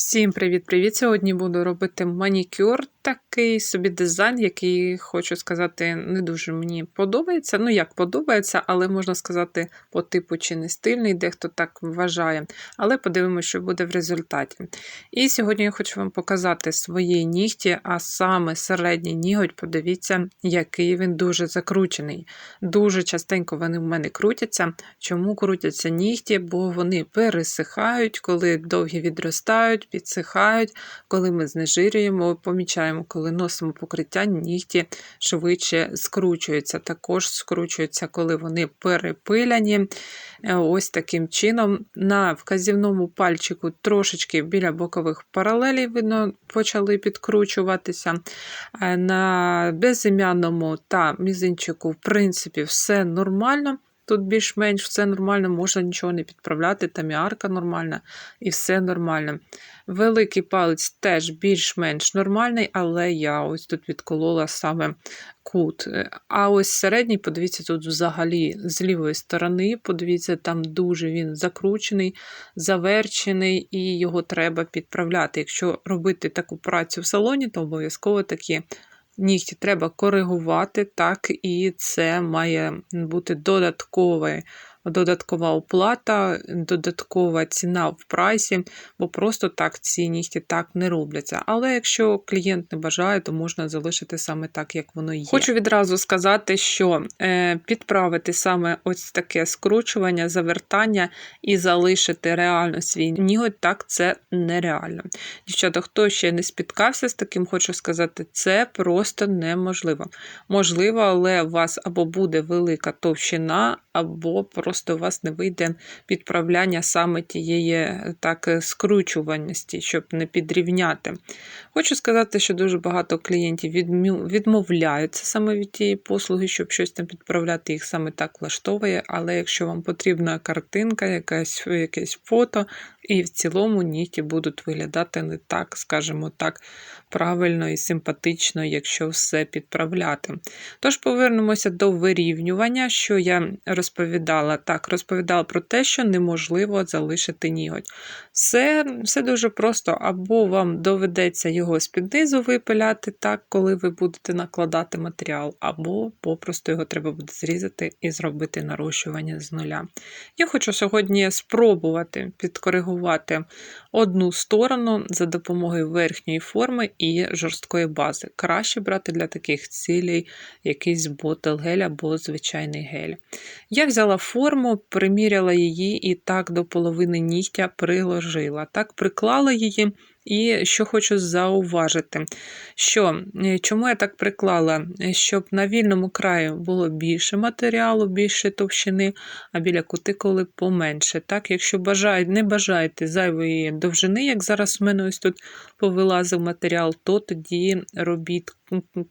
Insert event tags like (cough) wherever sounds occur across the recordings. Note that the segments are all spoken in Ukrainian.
Всім привіт-привіт! Сьогодні буду робити манікюр, такий собі дизайн, який, хочу сказати, не дуже мені подобається. Ну, як подобається, але можна сказати, по типу чи не стильний, дехто так вважає. Але подивимося, що буде в результаті. І сьогодні я хочу вам показати свої нігті, а саме середній ніготь, подивіться, який він дуже закручений. Дуже частенько вони в мене крутяться. Чому крутяться нігті? Бо вони пересихають, коли довгі відростають підсихають, коли ми знежирюємо, помічаємо, коли носимо покриття, нігті швидше скручуються. Також скручуються, коли вони перепиляні. Е, ось таким чином. На вказівному пальчику трошечки біля бокових паралелей, видно, почали підкручуватися. Е, на безім'яному та мізинчику, в принципі, все нормально. Тут більш-менш все нормально, можна нічого не підправляти, там і арка нормальна, і все нормально. Великий палець теж більш-менш нормальний, але я ось тут відколола саме кут. А ось середній, подивіться, тут взагалі з лівої сторони, подивіться, там дуже він закручений, заверчений, і його треба підправляти. Якщо робити таку працю в салоні, то обов'язково такі нігті треба коригувати, так, і це має бути додаткове додаткова оплата, додаткова ціна в прайсі, бо просто так ці нігті так не робляться. Але якщо клієнт не бажає, то можна залишити саме так, як воно є. Хочу відразу сказати, що е, підправити саме ось таке скручування, завертання і залишити реально свій ніготь, так це нереально. Дівчата, хто ще не спіткався з таким, хочу сказати, це просто неможливо. Можливо, але у вас або буде велика товщина, або просто у вас не вийде підправляння саме тієї так скручуваності, щоб не підрівняти. Хочу сказати, що дуже багато клієнтів відмовляються саме від тієї послуги, щоб щось там підправляти, їх саме так влаштовує. Але якщо вам потрібна картинка, якась, якесь фото, і в цілому нігті будуть виглядати не так, скажімо так, правильно і симпатично, якщо все підправляти. Тож повернемося до вирівнювання, що я розповідала. Так, розповідала про те, що неможливо залишити ніготь. Все все дуже просто, або вам доведеться його з-під низу випиляти, так, коли ви будете накладати матеріал, або попросту його треба буде зрізати і зробити нарощування з нуля. Я хочу сьогодні спробувати підкоригувати одну сторону за допомогою верхньої форми і жорсткої бази. Краще брати для таких цілей якийсь ботел гель або звичайний гель. Я взяла форму, приміряла її і так до половини нігтя приложила. Так, приклала її. І що хочу зауважити, що е, чому я так приклала, щоб на вільному краю було більше матеріалу, більше товщини, а біля кутикули поменше. Так, Якщо бажаєте, не бажаєте зайвої довжини, як зараз в мене ось тут повилазив матеріал, то тоді робіть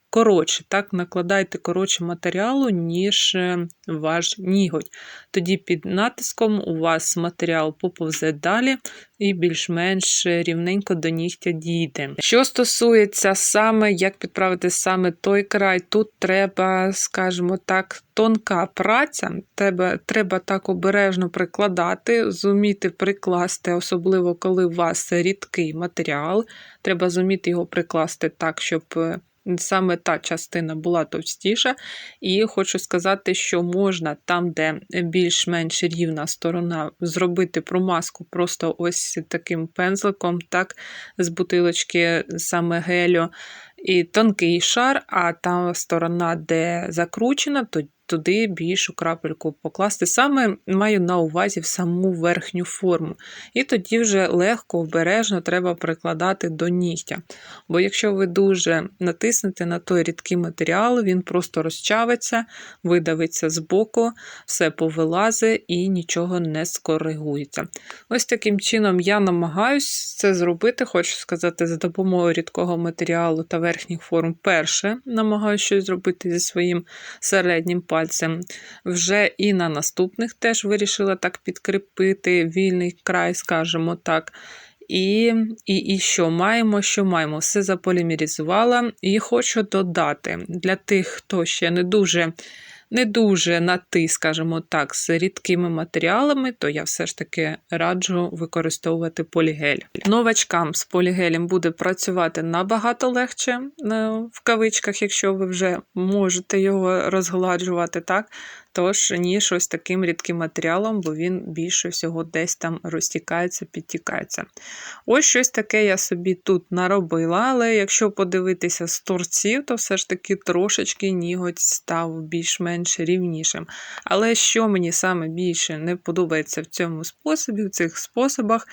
коротше, так, накладайте коротше матеріалу, ніж е, ваш ніготь. Тоді під натиском у вас матеріал поповзе далі і більш-менш рівненько до нігтя дійде. Що стосується саме, як підправити саме той край, тут треба, скажімо так, тонка праця, треба, треба так обережно прикладати, зуміти прикласти, особливо коли у вас рідкий матеріал, треба зуміти його прикласти так, щоб. Саме та частина була товстіша, і хочу сказати, що можна там, де більш-менш рівна сторона, зробити промазку просто ось таким пензликом, так, з бутилочки саме гелю, і тонкий шар, а та сторона, де закручена, то туди більшу крапельку покласти. Саме маю на увазі в саму верхню форму. І тоді вже легко, обережно треба прикладати до нігтя. Бо якщо ви дуже натиснете на той рідкий матеріал, він просто розчавиться, видавиться з боку, все повилазить і нічого не скоригується. Ось таким чином я намагаюся це зробити, хочу сказати, за допомогою рідкого матеріалу та верхніх форм. Перше, намагаюся щось зробити зі своїм середнім пальцем пальцем. Вже і на наступних теж вирішила так підкріпити вільний край, скажімо так. І і, і що маємо, що маємо? Все заполімерізувала. І хочу додати для тих, хто ще не дуже не дуже на ти, скажімо так, з рідкими матеріалами, то я все ж таки раджу використовувати полігель. Новачкам з полігелем буде працювати набагато легше е, в кавичках, якщо ви вже можете його розгладжувати, так? Тож, ніж ось таким рідким матеріалом, бо він більше всього десь там розтікається, підтікається. Ось щось таке я собі тут наробила, але якщо подивитися з торців, то все ж таки трошечки ніготь став більш-менш рівнішим. Але що мені саме більше не подобається в цьому способі, в цих способах,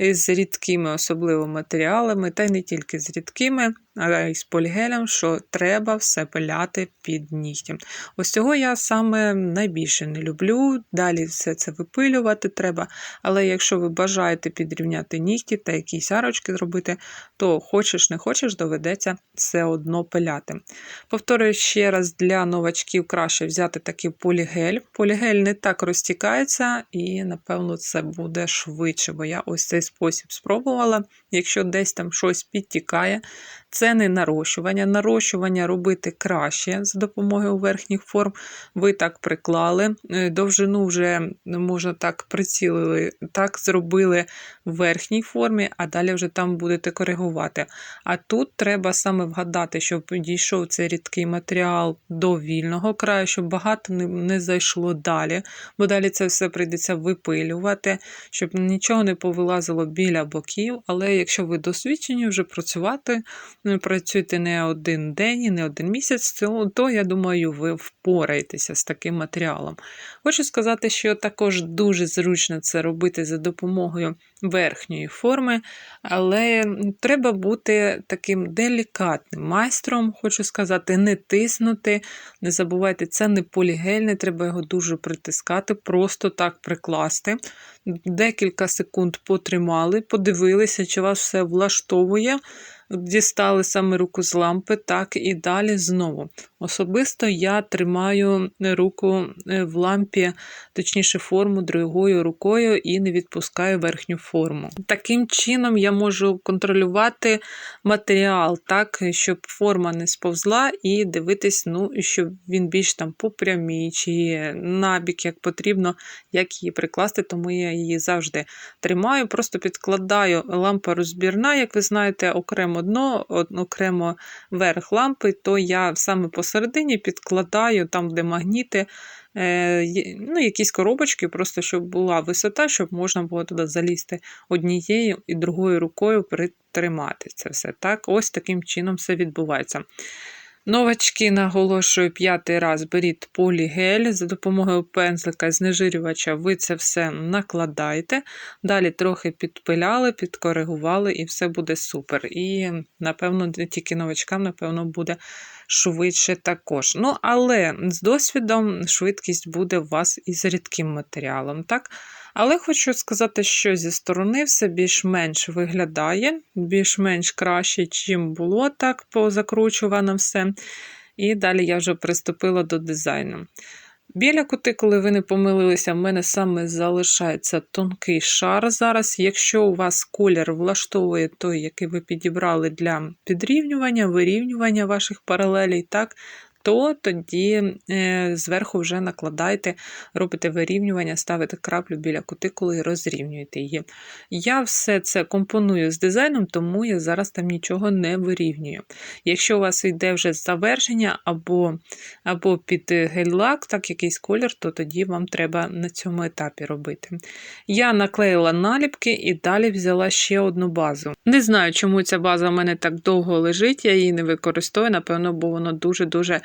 з рідкими особливо матеріалами, та й не тільки з рідкими, а з полігелем, що треба все пиляти під нігтем. Ось цього я саме найбільше не люблю. Далі все це випилювати треба. Але якщо ви бажаєте підрівняти нігті та якісь арочки зробити, то хочеш не хочеш, доведеться все одно пиляти. Повторюю ще раз, для новачків краще взяти такий полігель. Полігель не так розтікається, і, напевно, це буде швидше, бо я ось цей спосіб спробувала. Якщо десь там щось підтікає, це не нарощування. Нарощування робити краще за допомогою верхніх форм. Ви так приклали. Е, довжину вже, можна так, прицілили, так зробили в верхній формі, а далі вже там будете коригувати. А тут треба саме вгадати, щоб дійшов цей рідкий матеріал до вільного краю, щоб багато не, зайшло далі, бо далі це все прийдеться випилювати, щоб нічого не повилазило біля боків. Але якщо ви досвідчені вже працювати, працюєте не один день і не один місяць, то, то я думаю, ви впораєтеся з таким матеріалом. Хочу сказати, що також дуже зручно це робити за допомогою верхньої форми, але треба бути таким делікатним майстром, хочу сказати, не тиснути. Не забувайте, це не полігель, не треба його дуже притискати, просто так прикласти. Декілька секунд потримали, подивилися, чи вас все влаштовує дістали саме руку з лампи, так і далі знову. Особисто я тримаю руку е, в лампі, точніше, форму другою рукою і не відпускаю верхню форму. Таким чином я можу контролювати матеріал, так, щоб форма не сповзла, і дивитись, ну, щоб він більш там по прямій чи набік, як потрібно, як її прикласти, тому я її завжди тримаю, просто підкладаю лампа розбірна, як ви знаєте, окремо дно, окремо верх лампи, то я саме посередині підкладаю там, де магніти, е, ну, якісь коробочки, просто щоб була висота, щоб можна було туди залізти однією і другою рукою притримати це все. Так, Ось таким чином все відбувається. Новачки, наголошую, п'ятий раз беріть полігель. За допомогою пензлика знежирювача ви це все накладаєте. Далі трохи підпиляли, підкоригували, і все буде супер. І, напевно, не тільки новачкам, напевно, буде швидше також. Ну, але з досвідом швидкість буде у вас із рідким матеріалом. так? Але хочу сказати, що зі сторони все більш-менш виглядає, більш-менш краще, чим було так позакручувано все. І далі я вже приступила до дизайну. Біля кутикули ви не помилилися, в мене саме залишається тонкий шар зараз. Якщо у вас колір влаштовує той, який ви підібрали для підрівнювання, вирівнювання ваших паралелей, так, то тоді е, зверху вже накладайте, робите вирівнювання, ставите краплю біля кутикули і розрівнюєте її. Я все це компоную з дизайном, тому я зараз там нічого не вирівнюю. Якщо у вас йде вже завершення або або під гель-лак, так якийсь колір, то тоді вам треба на цьому етапі робити. Я наклеїла наліпки і далі взяла ще одну базу. Не знаю, чому ця база в мене так довго лежить, я її не використовую, напевно, бо воно дуже-дуже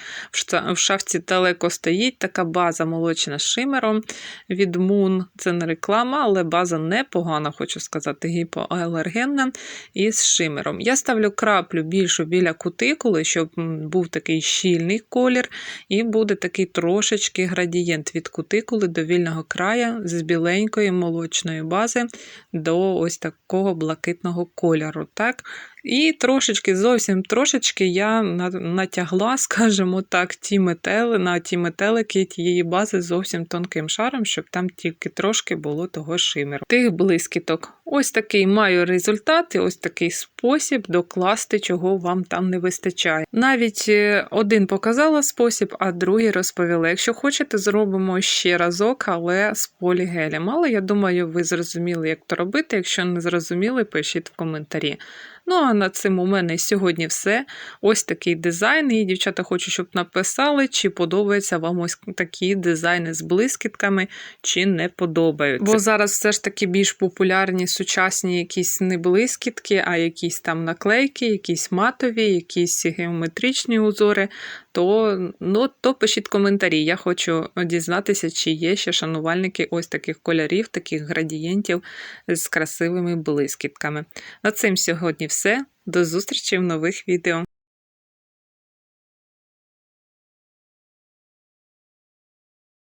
в шафці далеко стоїть така база молочна з шимером від Moon. Це не реклама, але база непогана, хочу сказати, гіпоалергенна і з шимером. Я ставлю краплю більшу біля кутикули, щоб був такий щільний колір, і буде такий трошечки градієнт від кутикули до вільного краю з біленької молочної бази до ось такого блакитного кольору. Так? І трошечки, зовсім трошечки я натягла, (laughs) скажімо так, ті метели, на ті метелики тієї бази зовсім тонким шаром, щоб там тільки трошки було того шимеру. Тих блискіток. Ось такий маю результат і ось такий спосіб докласти, чого вам там не вистачає. Навіть е, один показала спосіб, а другий розповіла. Якщо хочете, зробимо ще разок, але з полігелем. Але я думаю, ви зрозуміли, як то робити. Якщо не зрозуміли, пишіть в коментарі. Ну а на цим у мене сьогодні все. Ось такий дизайн. І дівчата хочу, щоб написали, чи подобаються вам ось такі дизайни з блискітками, чи не подобаються. Бо зараз все ж таки більш популярні сучасні якісь не блискітки, а якісь там наклейки, якісь матові, якісь геометричні узори. То, ну, то пишіть коментарі. Я хочу дізнатися, чи є ще шанувальники ось таких кольорів, таких градієнтів з красивими блискітками. На цим сьогодні все. До зустрічі в нових відео.